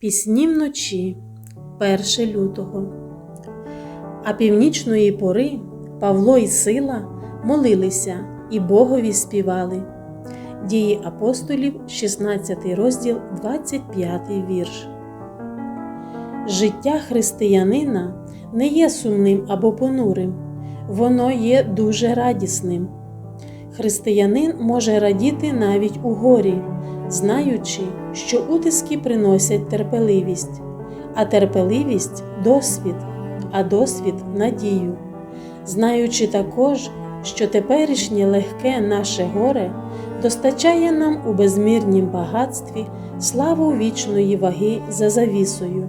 Пісні вночі 1 лютого. А північної пори Павло і Сила молилися і Богові співали. Дії апостолів, 16 розділ, 25 вірш. Життя християнина не є сумним або понурим, воно є дуже радісним. Християнин може радіти навіть у горі, знаючи, що утиски приносять терпеливість, а терпеливість досвід, а досвід надію, знаючи також, що теперішнє легке наше горе достачає нам у безмірнім багатстві славу вічної ваги за завісою.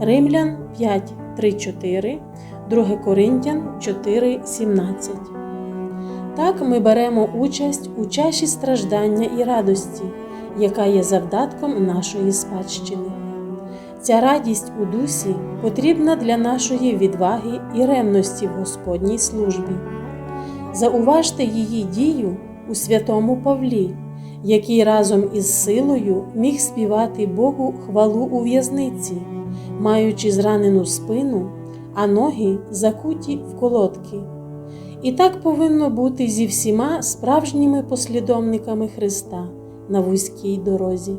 Римлян 5, 3, 4, 2 Коринтян 4, 17. Так ми беремо участь у чаші страждання і радості, яка є завдатком нашої спадщини. Ця радість у дусі потрібна для нашої відваги і ревності в Господній службі. Зауважте її дію у святому Павлі, який разом із силою міг співати Богу хвалу у в'язниці, маючи зранену спину, а ноги закуті в колодки. І так повинно бути зі всіма справжніми послідовниками Христа на вузькій дорозі.